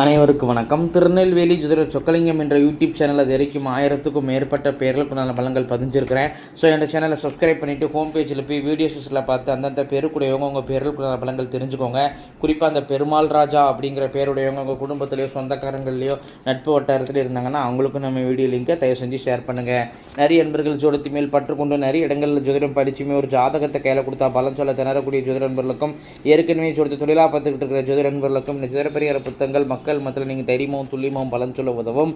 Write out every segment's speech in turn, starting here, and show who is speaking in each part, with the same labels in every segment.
Speaker 1: அனைவருக்கும் வணக்கம். திருநெல்வேலி ஜுதிர சொக்கலிங்கம் என்ற யூடியூப் சேனல் அது வரைக்கும் ஆயிரத்துக்கும் மேற்பட்ட பேர்களுக்குண்டான பலங்கள் பதிஞ்சிருக்கிறேன். ஸோ இந்த சேனலை சப்ஸ்கிரைப் பண்ணிவிட்டு ஹோம் பேஜில் போய் வீடியோஸில் பார்த்து அந்தந்த பேருக்குடையவங்க உங்கள் பேர்களுக்குண்டான பலங்கள் தெரிஞ்சுக்கோங்க. குறிப்பாக அந்த பெருமாள் ராஜா அப்படிங்கிற பேருடையவங்க உங்கள் குடும்பத்துலேயோ சொந்தக்காரங்கள்லையோ நட்பு வட்டாரத்தில் இருந்தாங்கன்னா அவங்களுக்கும் நம்ம வீடியோ லிங்கை தயவு செஞ்சு ஷேர் பண்ணுங்கள் நிறைய நண்பர்கள் ஜோடத்தி மேல் பற்றுக்கொண்டு நிறைய இடங்களில் ஜோதிடம் படிச்சுமே ஒரு ஜாதகத்தை கையில் கொடுத்தா பலன் சொல்ல திணறக்கூடிய ஜோதிட நண்பர்களுக்கும் ஏற்கனவே ஜோதிட தொழிலாக பார்த்துக்கிட்டு இருக்கிற ஜோதிட நண்பர்களுக்கும் இந்த ஜோதிட பரிகார புத்தகங்கள் மக்கள் மத்தியில் நீங்கள் தைரியமும் துல்லியமும் பலன் சொல்ல உதவும்.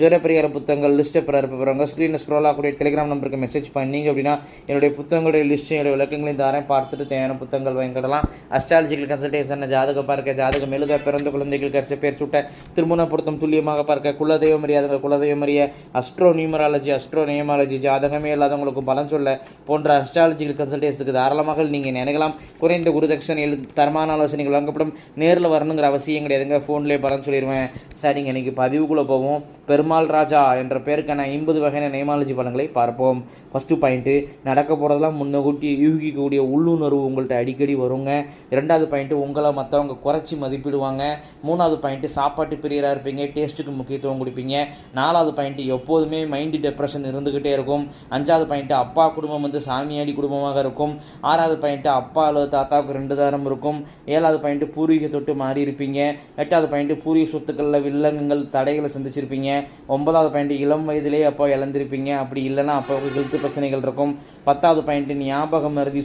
Speaker 1: ஜோதிட புத்தகங்கள் லிஸ்ட்டை பெற இருப்பவங்க ஸ்க்ரீனில் ஸ்க்ரோல் ஆகக்கூடிய டெலிகிராம் நம்பருக்கு மெசேஜ் பண்ணீங்க அப்படின்னா என்னுடைய புத்தகங்களுடைய லிஸ்ட்டு என்னுடைய விளக்கங்களையும் தாரேன் பார்த்துட்டு தேவையான புத்தகங்கள் வாங்கிக்கிடலாம். அஸ்ட்ராலஜிக்கல் கன்சல்டேஷன் ஜாதக பார்க்க ஜாதகம் எழுத பிறந்த குழந்தைகளுக்கு அரசு பேர் சுட்ட திருமண பொருத்தம் துல்லியமாக பார்க்க குலதெய்வம் அறியாதவங்க குலதெய்வம் அறிய அஸ்ட்ரோ நியூமராலஜி அஸ்ட்ரோ நியமாலஜி ஜாதகமே இல்லாதவங்களுக்கு பலன் சொல்ல போன்ற அஸ்ட்ராலஜிக்கல் கன்சல்டேஷனுக்கு தாராளமாக நீங்கள் நினைக்கலாம். குறைந்த குருதட்சணையில் தரமான ஆலோசனைகள் வழங்கப்படும். நேரில் வரணுங்கிற அவசியம் கிடையாதுங்க. ஃபோன்லேயே பலன் சொல்லிடுவேன் சரிங்க இன்னைக்கு பதிவுக்குள்ளே போவோம். பெருமாள் ராஜா என்ற பேருக்கான ஐம்பது வகையான நேமாலஜி பலன்களை பார்ப்போம். ஃபஸ்ட்டு பாயிண்ட்டு நடக்க போகிறதெல்லாம் முன்னகூட்டி யூகிக்கக்கூடிய உள்ளுணர்வு உங்கள்கிட்ட அடிக்கடி வருங்க. இரண்டாவது பாயிண்ட்டு உங்களை மற்றவங்க குறைச்சி மதிப்பிடுவாங்க. மூணாவது பாயிண்ட்டு சாப்பாட்டு பிரியராக இருப்பீங்க டேஸ்ட்டுக்கு முக்கியத்துவம் கொடுப்பீங்க. நாலாவது பாயிண்ட்டு எப்போதுமே மைண்டு டெப்ரெஷன் இருந்துக்கிட்டே இருக்கும். அஞ்சாவது பாயிண்ட்டு அப்பா குடும்பம் வந்து சாமியாடி குடும்பமாக இருக்கும். ஆறாவது பாயிண்ட்டு அப்பா அல்லது தாத்தாவுக்கு ரெண்டு தாரம் இருக்கும். ஏழாவது பாயிண்ட்டு பூர்வீக தொட்டு மாறி இருப்பீங்க. எட்டாவது பாயிண்ட் பாயிண்ட்டு பூர்வீக சொத்துக்களில் வில்லங்கங்கள் தடைகளை சந்திச்சிருப்பீங்க. ஒன்பதாவது பாயிண்ட் இளம் வயதிலே அப்போ இழந்திருப்பீங்க. அப்படி இல்லைன்னா அப்போ ஹெல்த் பிரச்சனைகள் இருக்கும். பத்தாவது பாயிண்ட் ஞாபகம் மருதி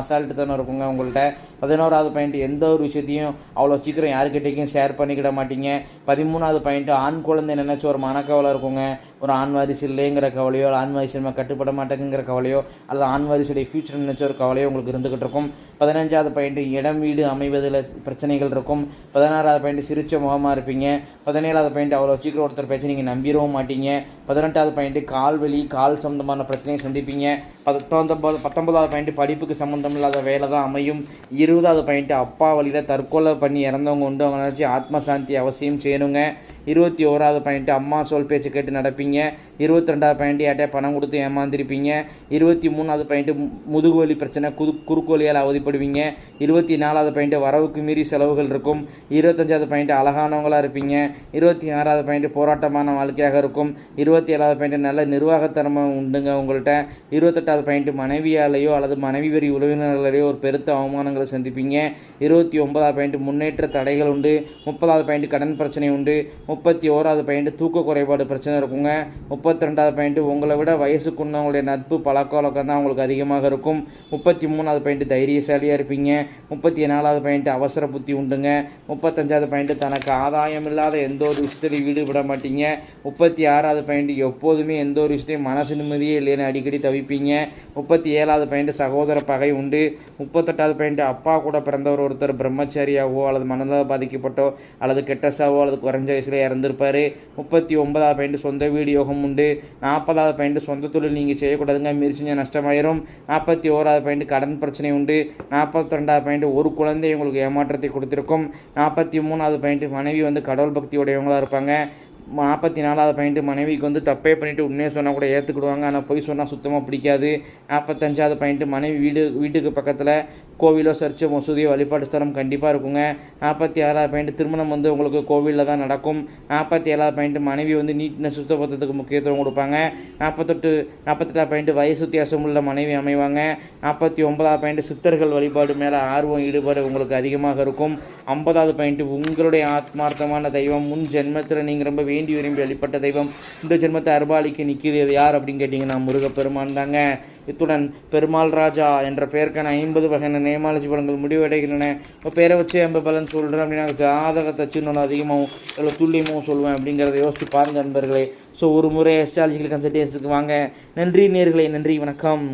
Speaker 1: அசால்ட்டு தனம் இருக்குங்க உங்கள்கிட்ட பதினோராவது பாயிண்ட் எந்த ஒரு விஷயத்தையும் அவ்வளோ சீக்கிரம் யாருக்கிட்டேயும் ஷேர் பண்ணிக்கிட மாட்டீங்க. பதிமூணாவது பாயிண்ட் ஆண் குழந்தை நினைச்ச ஒரு மனக்கவலை இருக்குங்க. ஒரு ஆண் வாரிசு இல்லைங்கிற கவலையோ ஆண் வாரிசு நம்ம கட்டுப்பட மாட்டேங்கிற கவலையோ அல்லது ஆண் வாரிசுடைய ஃபியூச்சர் நினைச்ச ஒரு கவலையோ உங்களுக்கு இருந்துகிட்டு இருக்கும். பதினஞ்சாவது பாயிண்ட் இடம் வீடு அமைவதில் பிரச்சனைகள் இருக்கும். பதினாறாவது பாயிண்ட் சிறு சிரிச்ச முகமாக இருப்பீங்க. பதினேழாவது பாயிண்ட் அவ்வளோ சீக்கிரம் ஒருத்தர் பேச்சு நீங்கள் நம்பிடவும் மாட்டீங்க. பதினெட்டாவது பாயிண்ட் கால் வலி கால் சம்மந்தமான பிரச்சனையை சந்திப்பீங்க. பத்தொன்பது பத்தொன்பதாவது பாயிண்ட் படிப்புக்கு சம்மந்தம் இல்லாத வேலை தான் அமையும். இருபதாவது பாயிண்ட் அப்பா வழியில் தற்கொலை பண்ணி இறந்தவங்க உண்டு. அவங்க நினச்சி ஆத்மசாந்தி அவசியம் செய்யணுங்க இருபத்தி ஓராவது பாயிண்ட்டு அம்மா சொல் பேச்சு கேட்டு நடப்பீங்க. இருபத்தி ரெண்டாவது பாயிண்ட் யார்ட்டே பணம் கொடுத்து ஏமாந்திருப்பீங்க. இருபத்தி மூணாவது பாயிண்ட்டு முதுகு வலி பிரச்சனை குது குறுக்கோலியால் அவதிப்படுவீங்க. இருபத்தி நாலாவது பாயிண்ட்டு வரவுக்கு மீறி செலவுகள் இருக்கும். இருபத்தஞ்சாவது பாயிண்ட் அழகானவங்களாக இருப்பீங்க. இருபத்தி ஆறாவது பாயிண்ட் போராட்டமான வாழ்க்கையாக இருக்கும். இருபத்தி ஏழாவது பாயிண்ட் நல்ல நிர்வாகத்திறமை உண்டுங்க உங்கள்கிட்ட இருபத்தெட்டாவது பாயிண்ட் மனைவியாலேயோ அல்லது மனைவி வரி உறவினர்களையோ ஒரு பெருத்த அவமானங்களை சந்திப்பீங்க. இருபத்தி ஒன்பதாவது பாயிண்ட் முன்னேற்ற தடைகள் உண்டு. முப்பதாவது பாயிண்ட் கடன் பிரச்சனை உண்டு. முப்பத்தி ஓராவது பாயிண்ட் தூக்க குறைபாடு பிரச்சனை இருக்குங்க. முப்பத்தி ரெண்டாவது பாயிண்ட்டு உங்களை விட வயசுக்குன்னவங்களுடைய நட்பு பழக்க வழக்கம் தான் உங்களுக்கு அதிகமாக இருக்கும். முப்பத்தி மூணாவது பாயிண்ட்டு தைரியசாலியாக இருப்பீங்க. முப்பத்தி நாலாவது பாயிண்ட்டு அவசர புத்தி உண்டுங்க. முப்பத்தஞ்சாவது பாயிண்ட்டு தனக்கு ஆதாயம் இல்லாத எந்த ஒரு விஷயத்துலையும் ஈடுபட மாட்டீங்க. முப்பத்தி ஆறாவது பாயிண்ட்டு எப்போதுமே எந்த ஒரு விஷயத்தையும் மனசு நிம்மதியே இல்லைன்னு அடிக்கடி தவிப்பீங்க. முப்பத்தி ஏழாவது பாயிண்ட்டு சகோதர பகை உண்டு. முப்பத்தெட்டாவது பாயிண்ட்டு அப்பா கூட பிறந்தவர் ஒருத்தர் பிரம்மச்சாரியாவோ அல்லது மனதாக பாதிக்கப்பட்டோ அல்லது கெட்டசாவோ அல்லது குறைஞ்ச வயசில் இறந்திருப்பார். முப்பத்தி ஒன்பதாவது பாயிண்ட்டு சொந்த வீடு யோகம் உண்டு. நாற்பதாவது பாயிண்ட்டு சொந்த தொழில் நீங்கள் செய்யக்கூடாதுங்க மீறி செஞ்சால் நஷ்டமாயிரும். நாற்பத்தி ஓராவது பாயிண்ட் கடன் பிரச்சனை உண்டு. நாற்பத்தி ரெண்டாவது பாயிண்ட் ஒரு குழந்தை உங்களுக்கு ஏமாற்றத்தை கொடுத்துருக்கும். நாற்பத்தி மூணாவது பாயிண்ட் மனைவி வந்து கடவுள் பக்தியுடையவங்களாக இருப்பாங்க. நாற்பத்தி நாலாவது பாயிண்ட்டு மனைவிக்கு வந்து தப்பே பண்ணிவிட்டு உண்மையே சொன்னால் கூட ஏற்றுக்கிடுவாங்க ஆனால் பொய் சொன்னால் சுத்தமாக பிடிக்காது. நாற்பத்தஞ்சாவது பாயிண்ட்டு மனைவி வீடு வீட்டுக்கு பக்கத்தில் கோவிலோ சர்ச்சு மசூதியோ வழிபாட்டு ஸ்தலம் கண்டிப்பாக இருக்குங்க. நாற்பத்தி ஆறாவது பாயிண்ட் திருமணம் வந்து உங்களுக்கு கோவிலில் தான் நடக்கும். நாற்பத்தி ஏழாவது பாயிண்ட் மனைவி வந்து நீட்னஸ் சுத்தபத்தத்துக்கு முக்கியத்துவம் கொடுப்பாங்க. நாற்பத்தெட்டு நாற்பத்தெட்டாவது பாயிண்ட் வயசு வித்தியாசம் உள்ள மனைவி அமைவாங்க. நாற்பத்தி ஒன்பதாவது பாயிண்ட் சித்தர்கள் வழிபாடு மேலே ஆர்வம் ஈடுபாடு உங்களுக்கு அதிகமாக இருக்கும். ஐம்பதாவது பாயிண்ட் உங்களுடைய ஆத்மார்த்தமான தெய்வம் முன் ஜென்மத்தில் நீங்கள் ரொம்ப வேண்டி விரும்பி வழிபட்ட தெய்வம் இந்த ஜென்மத்தை அர்பாலிக்கு நிற்கிது யார் அப்படின்னு கேட்டிங்கன்னா முருகப்பெருமான் தாங்க. இத்துடன் பெருமாள் ராஜா என்ற பெயருக்கான ஐம்பது வகையான நேமாலஜி பலன்கள் முடிவடைகின்றன. இப்போ பேரை வச்சு எம்ப பலன் சொல்கிறேன் அப்படின்னா ஜாதகத்தை வச்சு இன்னொன்று அதிகமாகவும் இல்லை துல்லியமாகவும் சொல்லுவேன் அப்படிங்கிறத யோசித்து பாருங்கள் நண்பர்களே. ஸோ ஒரு முறை எஸ்ட்ராலஜிக்கல் கன்சல்டேஷனுக்கு வாங்க. நன்றி நேர்களே நன்றி வணக்கம்.